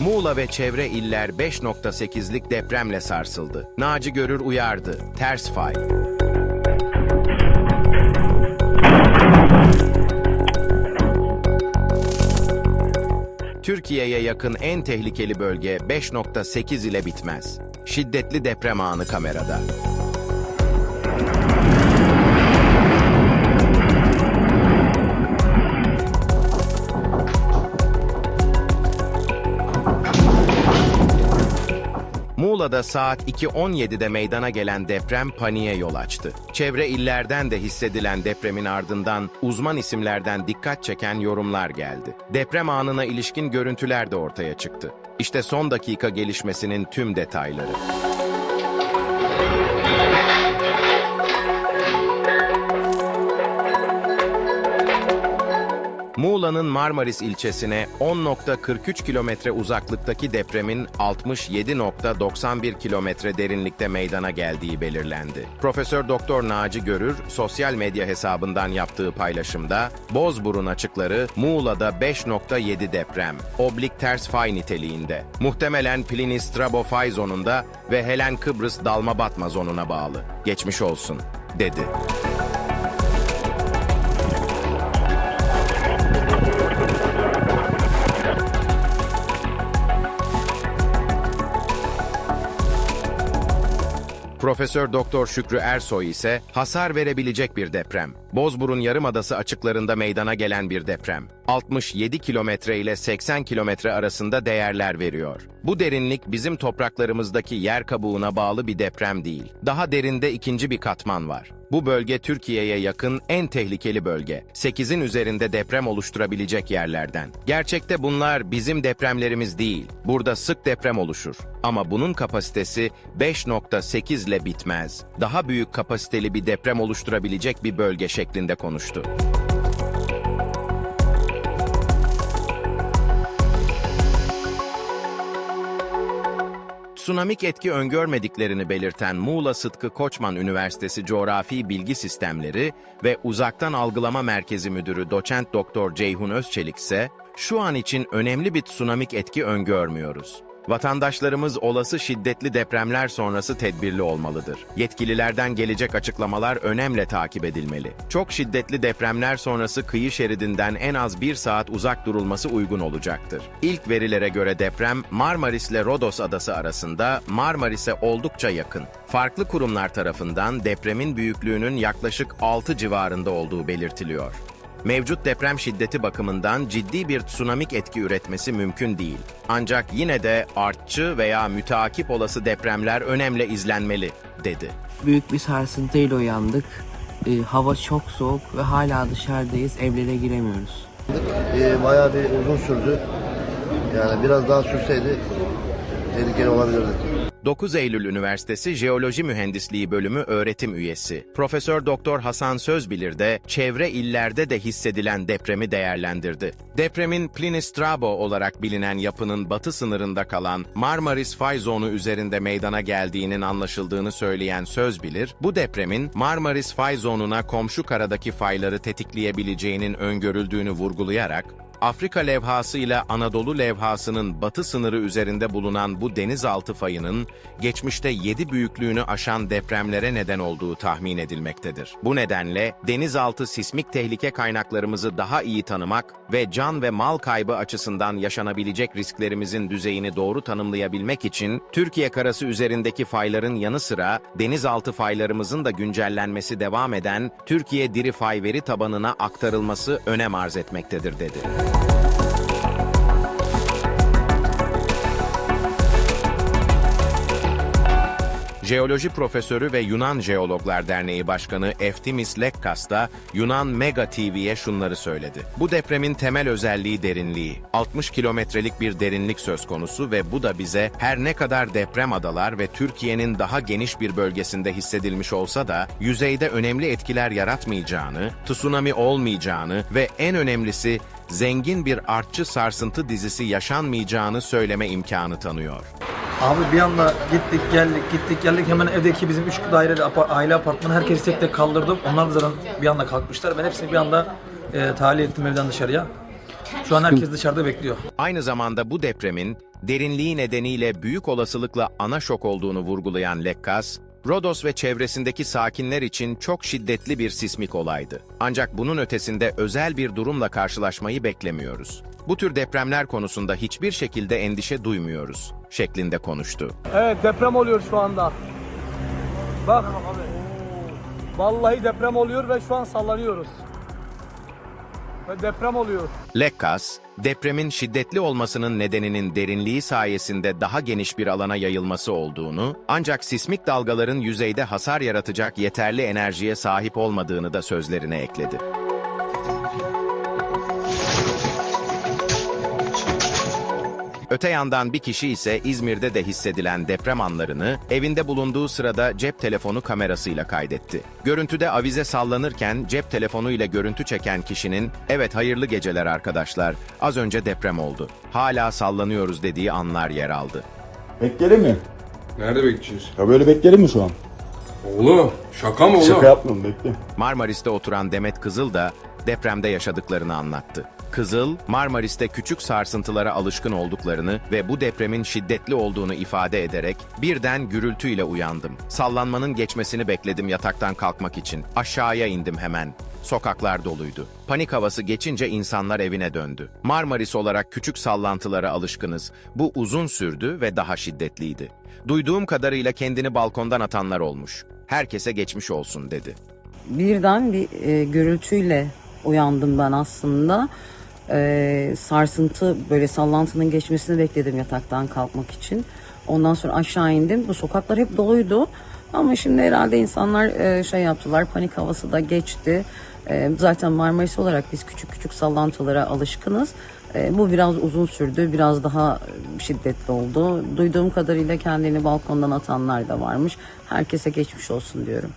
Muğla ve çevre iller 5.8'lik depremle sarsıldı. Naci Görür uyardı. Ters fay. Türkiye'ye yakın en tehlikeli bölge 5.8 ile bitmez. Şiddetli deprem anı kamerada. Muğla'da saat 2.17'de meydana gelen deprem paniğe yol açtı. Çevre illerden de hissedilen depremin ardından uzman isimlerden dikkat çeken yorumlar geldi. Deprem anına ilişkin görüntüler de ortaya çıktı. İşte son dakika gelişmesinin tüm detayları. Muğla'nın Marmaris ilçesine 10.43 kilometre uzaklıktaki depremin 67.91 kilometre derinlikte meydana geldiği belirlendi. Profesör Doktor Naci Görür sosyal medya hesabından yaptığı paylaşımda Bozburun açıkları Muğla'da 5.7 deprem, oblik ters fay niteliğinde. Muhtemelen Plini Strabo fay zonunda ve Helen Kıbrıs dalma batma zonuna bağlı. Geçmiş olsun, dedi. Profesör Doktor Şükrü Ersoy ise hasar verebilecek bir deprem. Bozburun Yarımadası açıklarında meydana gelen bir deprem. 67 kilometre ile 80 kilometre arasında değerler veriyor. Bu derinlik bizim topraklarımızdaki yer kabuğuna bağlı bir deprem değil. Daha derinde ikinci bir katman var. Bu bölge Türkiye'ye yakın en tehlikeli bölge. 8'in üzerinde deprem oluşturabilecek yerlerden. Gerçekte bunlar bizim depremlerimiz değil. Burada sık deprem oluşur. Ama bunun kapasitesi 5.8 ile bitmez. Daha büyük kapasiteli bir deprem oluşturabilecek bir bölge şeklinde konuştu. Tsunamik etki öngörmediklerini belirten Muğla Sıtkı Koçman Üniversitesi Coğrafi Bilgi Sistemleri ve Uzaktan Algılama Merkezi Müdürü Doçent Doktor Ceyhun Özçelik ise şu an için önemli bir tsunamik etki öngörmüyoruz. Vatandaşlarımız olası şiddetli depremler sonrası tedbirli olmalıdır. Yetkililerden gelecek açıklamalar önemle takip edilmeli. Çok şiddetli depremler sonrası kıyı şeridinden en az bir saat uzak durulması uygun olacaktır. İlk verilere göre deprem Marmaris ile Rodos adası arasında Marmaris'e oldukça yakın. Farklı kurumlar tarafından depremin büyüklüğünün yaklaşık 6 civarında olduğu belirtiliyor. Mevcut deprem şiddeti bakımından ciddi bir tsunamik etki üretmesi mümkün değil. Ancak yine de artçı veya müteakip olası depremler önemli izlenmeli, dedi. Büyük bir sarsıntıyla uyandık. Ee, hava çok soğuk ve hala dışarıdayız. Evlere giremiyoruz. Ee, bayağı bir uzun sürdü. Yani biraz daha sürseydi tehlikeli olabilirdi. 9 Eylül Üniversitesi Jeoloji Mühendisliği Bölümü öğretim üyesi Profesör Doktor Hasan Sözbilir de çevre illerde de hissedilen depremi değerlendirdi. Depremin Plini Strabo olarak bilinen yapının batı sınırında kalan Marmaris Fay Zonu üzerinde meydana geldiğinin anlaşıldığını söyleyen Sözbilir, bu depremin Marmaris Fay Zonu'na komşu karadaki fayları tetikleyebileceğinin öngörüldüğünü vurgulayarak, Afrika levhası ile Anadolu levhasının batı sınırı üzerinde bulunan bu denizaltı fayının geçmişte 7 büyüklüğünü aşan depremlere neden olduğu tahmin edilmektedir. Bu nedenle denizaltı sismik tehlike kaynaklarımızı daha iyi tanımak ve can ve mal kaybı açısından yaşanabilecek risklerimizin düzeyini doğru tanımlayabilmek için Türkiye karası üzerindeki fayların yanı sıra denizaltı faylarımızın da güncellenmesi devam eden Türkiye Diri Fay Veri Tabanına aktarılması önem arz etmektedir dedi. Jeoloji Profesörü ve Yunan Jeologlar Derneği Başkanı Eftimis Lekkas da Yunan Mega TV'ye şunları söyledi. Bu depremin temel özelliği derinliği. 60 kilometrelik bir derinlik söz konusu ve bu da bize her ne kadar deprem adalar ve Türkiye'nin daha geniş bir bölgesinde hissedilmiş olsa da yüzeyde önemli etkiler yaratmayacağını, tsunami olmayacağını ve en önemlisi zengin bir artçı sarsıntı dizisi yaşanmayacağını söyleme imkanı tanıyor. Abi bir anda gittik geldik gittik geldik hemen evdeki bizim üç daireli apa- aile apartmanı herkesi tek tek kaldırdım. Onlar da zaten bir anda kalkmışlar. Ben hepsini bir anda e, tahliye ettim evden dışarıya. Şu an herkes dışarıda bekliyor. Aynı zamanda bu depremin derinliği nedeniyle büyük olasılıkla ana şok olduğunu vurgulayan Lekkas, Rodos ve çevresindeki sakinler için çok şiddetli bir sismik olaydı. Ancak bunun ötesinde özel bir durumla karşılaşmayı beklemiyoruz. Bu tür depremler konusunda hiçbir şekilde endişe duymuyoruz, şeklinde konuştu. Evet deprem oluyor şu anda. Bak. Vallahi deprem oluyor ve şu an sallanıyoruz. Ve deprem oluyor. Lekkas, depremin şiddetli olmasının nedeninin derinliği sayesinde daha geniş bir alana yayılması olduğunu, ancak sismik dalgaların yüzeyde hasar yaratacak yeterli enerjiye sahip olmadığını da sözlerine ekledi. Öte yandan bir kişi ise İzmir'de de hissedilen deprem anlarını evinde bulunduğu sırada cep telefonu kamerasıyla kaydetti. Görüntüde avize sallanırken cep telefonuyla görüntü çeken kişinin "Evet hayırlı geceler arkadaşlar. Az önce deprem oldu. Hala sallanıyoruz." dediği anlar yer aldı. Bekleyelim mi? Nerede bekliyorsun? Ya böyle bekleyelim mi şu an? Oğlum şaka mı oğlum? Şaka yapmıyorum bekle. Marmaris'te oturan Demet Kızıl da depremde yaşadıklarını anlattı. Kızıl, Marmaris'te küçük sarsıntılara alışkın olduklarını ve bu depremin şiddetli olduğunu ifade ederek birden gürültüyle uyandım. Sallanmanın geçmesini bekledim yataktan kalkmak için. Aşağıya indim hemen. Sokaklar doluydu. Panik havası geçince insanlar evine döndü. Marmaris olarak küçük sallantılara alışkınız. Bu uzun sürdü ve daha şiddetliydi. Duyduğum kadarıyla kendini balkondan atanlar olmuş. Herkese geçmiş olsun dedi. birden bir e, gürültüyle uyandım ben aslında. E, sarsıntı böyle sallantının geçmesini bekledim yataktan kalkmak için. Ondan sonra aşağı indim. Bu sokaklar hep doluydu. Ama şimdi herhalde insanlar e, şey yaptılar. Panik havası da geçti. E, zaten Marmaris olarak biz küçük küçük sallantılara alışkınız. E, bu biraz uzun sürdü. Biraz daha şiddetli oldu. Duyduğum kadarıyla kendini balkondan atanlar da varmış. Herkese geçmiş olsun diyorum.